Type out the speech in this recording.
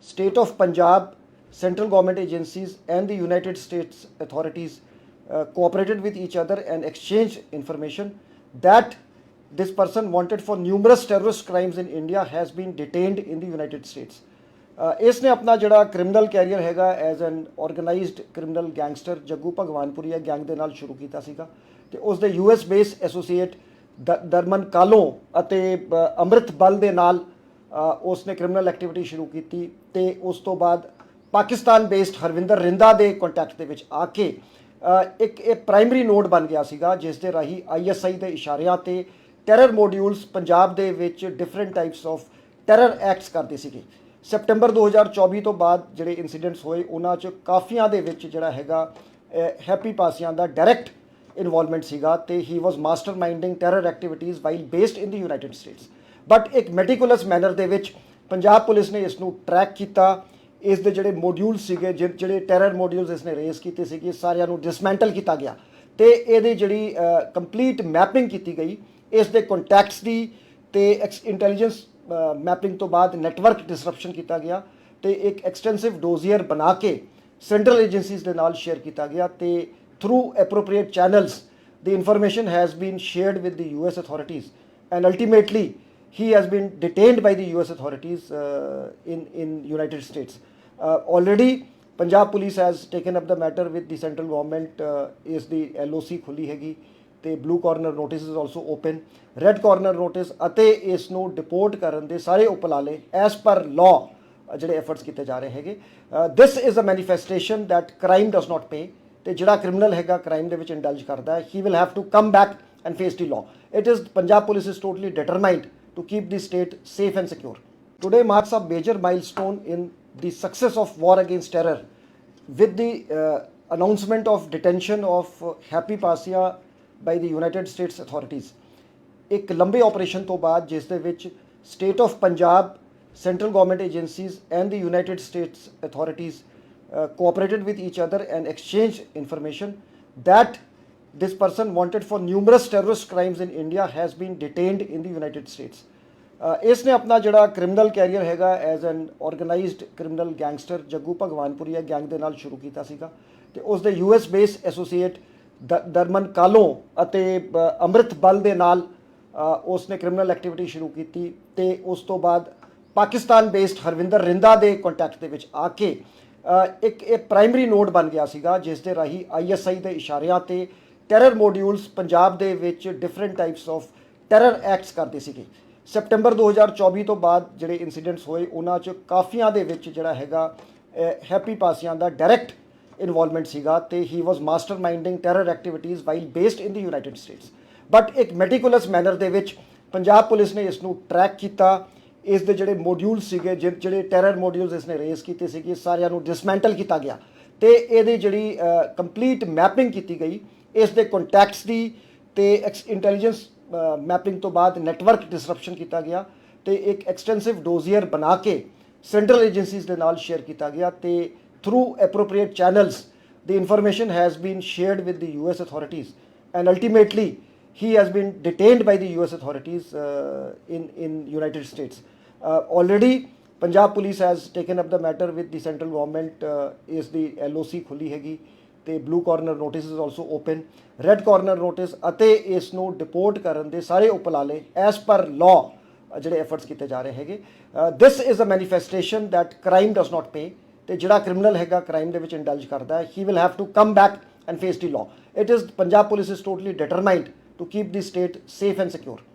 state of Punjab, central government agencies and the United States authorities uh, cooperated with each other and exchanged information that this person wanted for numerous terrorist crimes in India has been detained in the United States. ਇਸ ਨੇ ਆਪਣਾ ਜਿਹੜਾ criminal career ਹੈਗਾ as an organised criminal gangster Jaggu Bhagwanpuria gang ਦੇ ਨਾਲ ਸ਼ੁਰੂ ਕੀਤਾ ਸੀਗਾ te us de us based associate darman kalon ate amrit bal de naal ਉਸ ਨੇ ਕ੍ਰਿਮੀਨਲ ਐਕਟੀਵਿਟੀ ਸ਼ੁਰੂ ਕੀਤੀ ਤੇ ਉਸ ਤੋਂ ਬਾਅਦ ਪਾਕਿਸਤਾਨ ਬੇਸਡ ਹਰਵਿੰਦਰ ਰਿੰਦਾ ਦੇ ਕੰਟੈਕਟ ਦੇ ਵਿੱਚ ਆ ਕੇ ਇੱਕ ਇਹ ਪ੍ਰਾਇਮਰੀ ਨੋਡ ਬਣ ਗਿਆ ਸੀਗਾ ਜਿਸ ਦੇ ਰਾਹੀਂ ਆਈਐਸਆਈ ਦੇ ਇਸ਼ਾਰਿਆਂ ਤੇ ਟੈਰਰ ਮੋਡਿਊਲਸ ਪੰਜਾਬ ਦੇ ਵਿੱਚ different types of terror acts ਕਰਦੇ ਸੀਗੇ ਸੈਪਟੈਂਬਰ 2024 ਤੋਂ ਬਾਅਦ ਜਿਹੜੇ ਇਨਸੀਡੈਂਟਸ ਹੋਏ ਉਹਨਾਂ 'ਚ ਕਾਫੀਆਂ ਦੇ ਵਿੱਚ ਜਿਹੜਾ ਹੈਗਾ ਹੈਪੀ ਪਾਸਿਆਂ ਦਾ ਡਾਇਰੈਕਟ ਇਨਵੋਲਵਮੈਂਟ ਸੀਗਾ ਤੇ ਹੀ was masterminding terror activities while based in the United States but ਇੱਕ ਮੈਟੀਕੂਲਸ ਮੈਨਰ ਦੇ ਵਿੱਚ ਪੰਜਾਬ ਪੁਲਿਸ ਨੇ ਇਸ ਨੂੰ ਟਰੈਕ ਕੀਤਾ ਇਸ ਦੇ ਜਿਹੜੇ ਮੋਡਿਊਲ ਸੀਗੇ ਜਿਹੜੇ ਟੈਰਰ ਮੋਡਿਊਲਸ ਇਸ ਨੇ ਰੇਸ ਕੀਤੇ ਸੀਗੇ ਸਾਰਿਆਂ ਨੂੰ ਡਿਸਮੈਂਟਲ ਕੀਤਾ ਗਿਆ ਤੇ ਇਹਦੀ ਜਿਹੜੀ ਕੰਪਲੀਟ ਮੈਪਿੰਗ ਕੀਤੀ ਗਈ ਇਸ ਦੇ ਕੰਟੈਕਟਸ ਦੀ ਤੇ ਇੰਟੈਲੀਜੈਂਸ ਮੈਪਿੰਗ ਤੋਂ ਬਾਅਦ ਨੈਟਵਰਕ ਡਿਸਰਪਸ਼ਨ ਕੀਤਾ ਗਿਆ ਤੇ ਇੱਕ ਐਕਸਟੈਂਸਿਵ ਡੋਜ਼ੀਅਰ ਬਣਾ ਕੇ ਸੈਂਟਰਲ ਏਜੰਸੀਜ਼ ਦੇ ਨਾਲ ਸ਼ੇਅਰ ਕੀਤਾ ਗਿਆ ਤੇ through appropriate channels the information has been shared with the US authorities and ultimately he has been detained by the US authorities uh, in, in United States. Uh, already Punjab police has taken up the matter with the central government uh, is the LOC ਖੁੱਲੀ ਹੈਗੀ ਤੇ blue corner notice is also open red corner notice ate is ਨੂੰ deport karan de sare upalale as per law ਜਿਹੜੇ efforts ਕੀਤੇ ਜਾ ਰਹੇ ਹੈਗੇ this is a manifestation that crime does not pay ਤੇ ਜਿਹੜਾ ਕ੍ਰਿਮੀਨਲ ਹੈਗਾ crime de ਵਿੱਚ indulge karda ਹੈ he will have to come back and face the law it is punjab police is totally determined to keep the state safe and secure. Today marks a major milestone in the success of war against terror with the uh, announcement of detention of uh, Happy Pasia by the United States authorities. ਇੱਕ ਲੰਬੇ operation ਤੋਂ ਬਾਅਦ ਜਿਸ ਦੇ ਵਿੱਚ state of Punjab central government agencies and the United States authorities cooperated with each other and exchange information that this person wanted for numerous terrorist crimes in India has been detained in the United States. ਇਸ ਨੇ ਆਪਣਾ ਜਿਹੜਾ criminal career ਹੈਗਾ as an organised criminal gangster Jaggu Bhagwanpuria gang ਦੇ ਨਾਲ ਸ਼ੁਰੂ ਕੀਤਾ ਸੀਗਾ ਤੇ ਉਸ ਦੇ US base associate Darman Kahlon ਅਤੇ ਅੰਮ੍ਰਿਤ ਬਲ ਦੇ ਨਾਲ ਉਸ ਨੇ ਕ੍ਰਿਮੀਨਲ ਐਕਟੀਵਿਟੀ ਸ਼ੁਰੂ ਕੀਤੀ ਤੇ ਉਸ ਤੋਂ ਬਾਅਦ ਪਾਕਿਸਤਾਨ ਬੇਸਡ ਹਰਵਿੰਦਰ ਰਿੰਦਾ ਦੇ ਕੰਟੈਕਟ ਦੇ ਵਿੱਚ ਆ ਕੇ ਇੱਕ ਇਹ ਪ੍ਰਾਇਮਰੀ ਨੋਡ ਬਣ ਗਿਆ ਸੀਗਾ ਜਿਸ ਦੇ ਰਾਹੀਂ ਆਈਐਸਆਈ ਦੇ ਇਸ਼ਾਰਿਆਂ ਤੇ ਟੈਰਰ ਮੋਡਿਊਲਸ ਪੰਜਾਬ ਦੇ ਵਿੱਚ different types of terror acts ਕਰਦੇ ਸੀਗੇ ਸੈਪਟੈਂਬਰ 2024 ਤੋਂ ਬਾਅਦ ਜਿਹੜੇ ਇਨਸੀਡੈਂਟਸ ਹੋਏ ਉਹਨਾਂ 'ਚ ਕਾਫੀਆਂ ਦੇ ਵਿੱਚ ਜਿਹੜਾ ਹੈਗਾ ਹੈਪੀ ਪਾਸਿਆਂ ਦਾ ਡਾਇਰੈਕਟ ਇਨਵੋਲਵਮੈਂਟ ਸੀਗਾ ਤੇ ਹੀ was masterminding terror activities while based in the United States but ਇੱਕ ਮੈਟੀਕੂਲਸ ਮੈਨਰ ਦੇ ਵਿੱਚ ਪੰਜਾਬ ਪੁਲਿਸ ਨੇ ਇਸ ਨੂੰ ਟਰੈਕ ਕੀਤਾ ਇਸ ਦੇ ਜਿਹੜੇ ਮੋਡਿਊਲ ਸੀਗੇ ਜਿਹੜੇ ਟੈਰਰ ਮੋਡਿਊਲਸ ਇਸ ਨੇ ਰੇਜ਼ ਕੀਤੇ ਸੀਗੇ ਸਾਰਿਆਂ ਨੂੰ ਡਿਸਮੈਂਟਲ ਕੀਤਾ ਗਿਆ ਤੇ ਇਹਦੀ ਜਿਹੜੀ ਕੰਪਲੀਟ ਮੈਪਿੰਗ ਕੀਤੀ ਗਈ ਇਸ ਦੇ ਕੰਟੈਕਟਸ ਦੀ ਤੇ ਇੰਟੈਲੀਜੈਂਸ ਮੈਪਿੰਗ ਤੋਂ ਬਾਅਦ ਨੈਟਵਰਕ ਡਿਸਰਪਸ਼ਨ ਕੀਤਾ ਗਿਆ ਤੇ ਇੱਕ ਐਕਸਟੈਂਸਿਵ ਡੋਜ਼ੀਅਰ ਬਣਾ ਕੇ ਸੈਂਟਰਲ ਏਜੰਸੀਜ਼ ਦੇ ਨਾਲ ਸ਼ੇਅਰ ਕੀਤਾ ਗਿਆ ਤੇ through appropriate channels the information has been shared with the U S authorities and ultimately he has been detained by the U S authorities in in United States already Punjab police has taken up the matter with the central government ਇਸ ਦੀ LOC ਖੁੱਲੀ ਹੈਗੀ ਤੇ blue corner notice is also open red corner notice ਅਤੇ ਇਸ ਨੂੰ deport ਕਰਨ ਦੇ ਸਾਰੇ ਉਪਲਾਲੇ ਐਸ ਪਰ ਲਾ ਜਿਹੜੇ ਐਫਰਟਸ ਕੀਤੇ ਜਾ ਰਹੇ ਹੈਗੇ this is a manifestation that crime does not pay ਤੇ ਜਿਹੜਾ ਕ੍ਰਿਮੀਨਲ ਹੈਗਾ ਕ੍ਰਾਈਮ ਦੇ ਵਿੱਚ ਇੰਡਲਜ ਕਰਦਾ ਹੈ he will have to come back and face the law it is Punjab police is totally determined to keep the state safe and secure